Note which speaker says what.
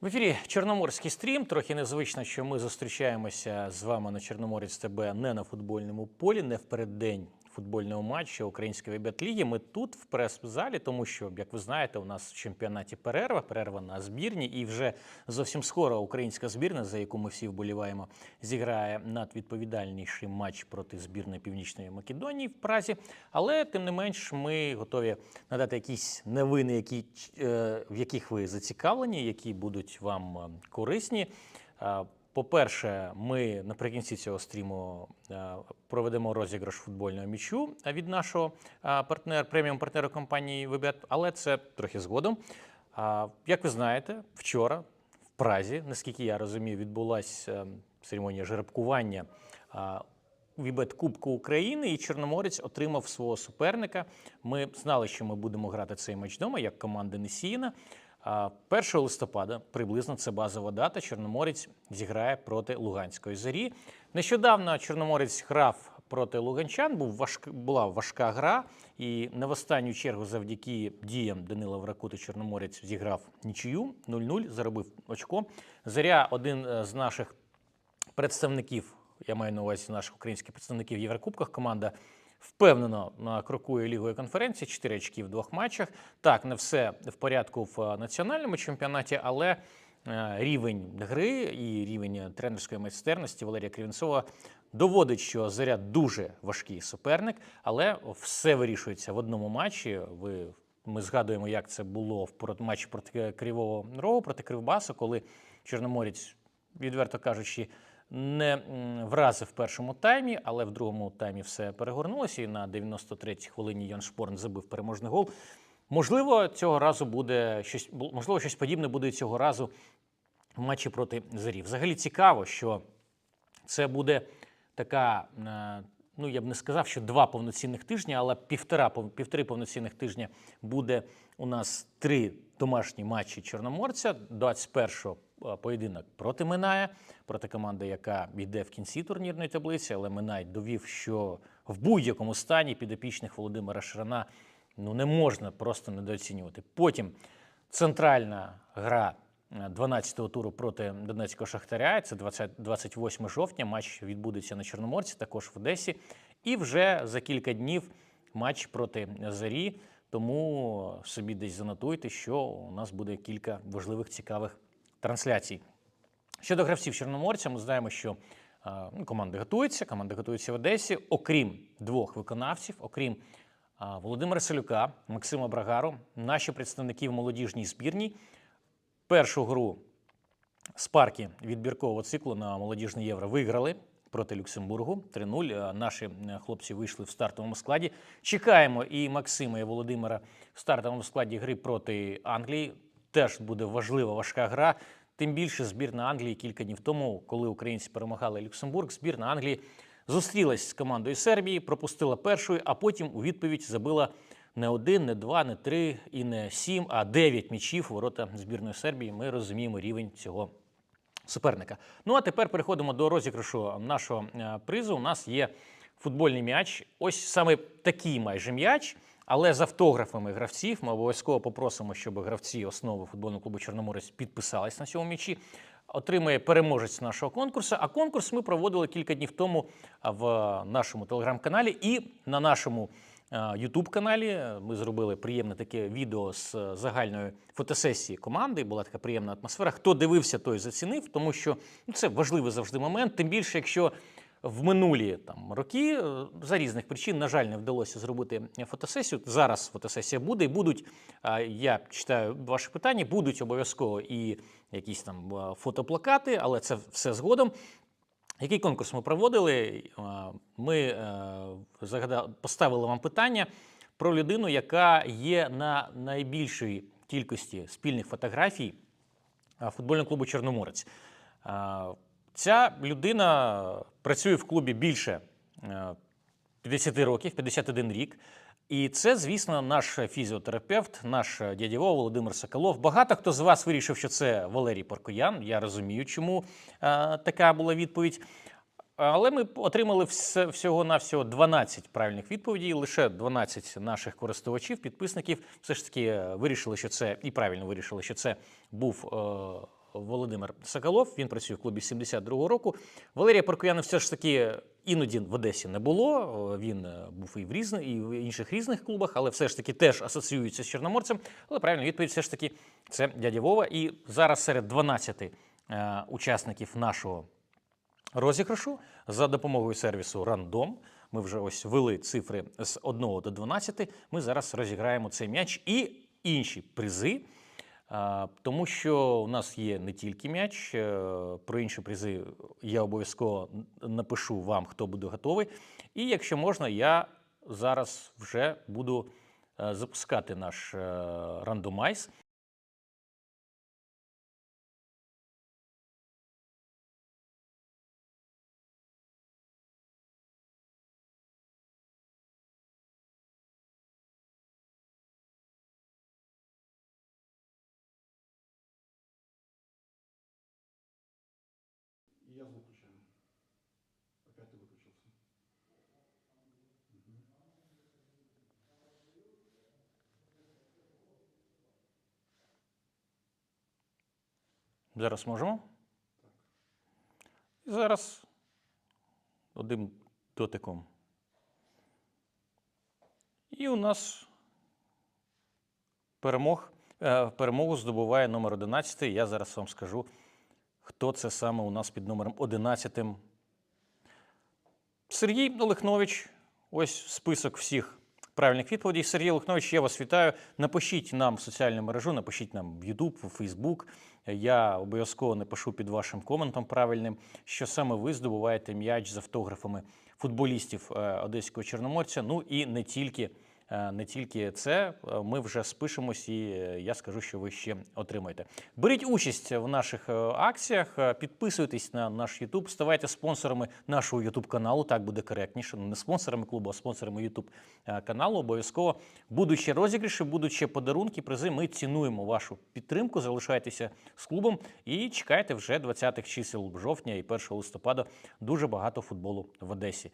Speaker 1: В ефірі Чорноморський стрім. Трохи незвично, що ми зустрічаємося з вами на Чорноморець ТБ не на футбольному полі, не в переддень футбольного матчу Української біатліги. Ми тут в прес-залі, тому що, як ви знаєте, у нас в чемпіонаті перерва, перерва на збірні, і вже зовсім скоро українська збірна, за яку ми всі вболіваємо, зіграє надвідповідальніший матч проти збірної Північної Македонії в Празі. Але тим не менш, ми готові надати якісь новини, які, е, в яких ви зацікавлені, які будуть вам е, корисні. Е, По-перше, ми наприкінці цього стріму е, проведемо розіграш футбольного м'ячу від нашого е, партнера, преміум партнера компанії Вебет, але це трохи згодом. Як ви знаєте, вчора в Празі, наскільки я розумію, відбулася церемонія жеребкування Вібет Кубку України, і Чорноморець отримав свого суперника. Ми знали, що ми будемо грати цей матч вдома, як команда Несіїна. А 1 листопада приблизно це базова дата. Чорноморець зіграє проти Луганської зорі. Нещодавно Чорноморець грав проти Луганчан. Був важк, була важка гра, і не в останню чергу, завдяки діям Данила Вракути, Чорноморець зіграв нічию 0-0, заробив очко. Заря один е, з наших представників, я маю на увазі наших українських представників в Єврокубках. Команда впевнено крокує лігою конференції, 4 очки в двох матчах. Так, не все в порядку в національному чемпіонаті, але е, рівень гри і рівень тренерської майстерності Валерія Кривінцова доводить, що заря дуже важкий суперник, але все вирішується в одному матчі. Ви ми згадуємо, як це було в матчі проти Кривого Рогу, проти Кривбасу, коли Чорноморець, відверто кажучи, не вразив в першому таймі, але в другому таймі все перегорнулося. І на 93-й хвилині Йон Шпорн забив переможний гол. Можливо, цього разу буде щось, можливо, щось подібне буде цього разу в матчі проти Зарі. Взагалі цікаво, що це буде така, е, ну я б не сказав, що два повноцінних тижні, але півтора, півтори повноцінних тижня буде у нас три домашні матчі Чорноморця. 21-го е, поєдинок проти Миная, проти команди, яка йде в кінці турнірної таблиці, але Минай довів, що в будь-якому стані підопічних Володимира Шрана ну не можна просто недооцінювати. Потім центральна гра е, 12-го туру проти Донецького Шахтаря. Це 20, 28 жовтня. Матч відбудеться на Чорноморці, також в Одесі. І вже за кілька днів матч проти Зарі. Тому собі десь занотуйте, що у нас буде кілька важливих цікавих трансляцій. Щодо гравців Чорноморця, ми знаємо, що ну, команди готуються, команди готуються в Одесі, окрім двох виконавців, окрім Володимира Селюка, Максима Брагару, наші представники в молодіжній збірній. Першу гру Спарки відбіркового циклу на молодіжне євро виграли проти Люксембургу 3-0. Е, Наші е, хлопці вийшли в стартовому складі. Чекаємо і Максима, і Володимира в стартовому складі гри проти Англії. Теж буде важлива важка гра. Тим більше збірна Англії кілька днів тому, коли українці перемагали Люксембург, збірна Англії зустрілась з командою Сербії, пропустила першою, а потім у відповідь забила не один, не два, не три і не сім, а дев'ять м'ячів ворота збірної Сербії. Ми розуміємо рівень цього суперника. Ну а тепер переходимо до розіграшу нашого е, призу. У нас є футбольний м'яч. Ось саме такий майже м'яч. Але з автографами гравців ми обов'язково попросимо, щоб гравці основи футбольного клубу Чорноморець підписались на цьому м'ячі. Отримає переможець нашого конкурсу. А конкурс ми проводили кілька днів тому в нашому телеграм-каналі і на нашому Ютуб каналі. Ми зробили приємне таке відео з е, загальної фотосесії команди. Була така приємна атмосфера. Хто дивився, той зацінив, тому що ну, це важливий завжди момент. Тим більше, якщо в минулі там роки е, за різних причин, на жаль, не вдалося зробити фотосесію. Зараз фотосесія буде і будуть. Я читаю ваші питання, будуть обов'язково і якісь там фотоплакати, але це все згодом. Який конкурс ми проводили? Ми е, поставили вам питання про людину, яка є на найбільшій кількості спільних фотографій футбольного клубу Чорноморець. Ця людина працює в клубі більше е, 50 років, 51 рік. І це, звісно, наш фізіотерапевт, наш дядя Володимир Соколов. Багато хто з вас вирішив, що це Валерій Паркоян. Я розумію, чому е, така була відповідь. Але ми отримали все, всього-навсього 12 правильних відповідей. Лише 12 наших користувачів, підписників, все ж таки е, вирішили, що це і правильно вирішили, що це був е, Володимир Соколов. Він працює в клубі 72-го року. Валерія Паркуяна все ж таки іноді в Одесі не було. Він е, був і в різних, і в інших різних клубах, але все ж таки теж асоціюється з Чорноморцем. Але правильна відповідь все ж таки це дядя Вова. І зараз серед 12 е, учасників нашого розіграшу за допомогою сервісу Рандом. Ми вже ось ввели цифри з 1 до 12. Ми зараз розіграємо цей м'яч і інші призи. Тому що у нас є не тільки м'яч, е, про інші призи я обов'язково напишу вам, хто буде готовий. І якщо можна, я зараз вже буду е, запускати наш е, рандомайз.
Speaker 2: Я звук включаю. Опять ты выключился.
Speaker 1: Зараз можемо? Так. І зараз одним дотиком. І у нас перемог, е, перемогу здобуває номер 11. Я зараз вам скажу, хто це саме у нас під номером 11. Сергій Олехнович. Ось список всіх правильних відповідей. Сергій Олехнович, я вас вітаю. Напишіть нам в соціальну мережу, напишіть нам в YouTube, в Facebook. Я обов'язково напишу під вашим коментом правильним, що саме ви здобуваєте м'яч з автографами футболістів е, Одеського Чорноморця. Ну і не тільки. Е, Не тільки це, е, ми вже спишемось, і е, я скажу, що ви ще отримаєте. Беріть участь в наших акціях, підписуйтесь на наш YouTube, ставайте спонсорами нашого YouTube каналу. Так буде коректніше. Ну, Не спонсорами клубу, а спонсорами е, каналу. Обов'язково будуть ще розіграші, будуть подарунки, призи. Ми цінуємо вашу підтримку. Залишайтеся з клубом і чекайте вже 20-х чисел жовтня і 1 листопада. Дуже багато футболу в Одесі.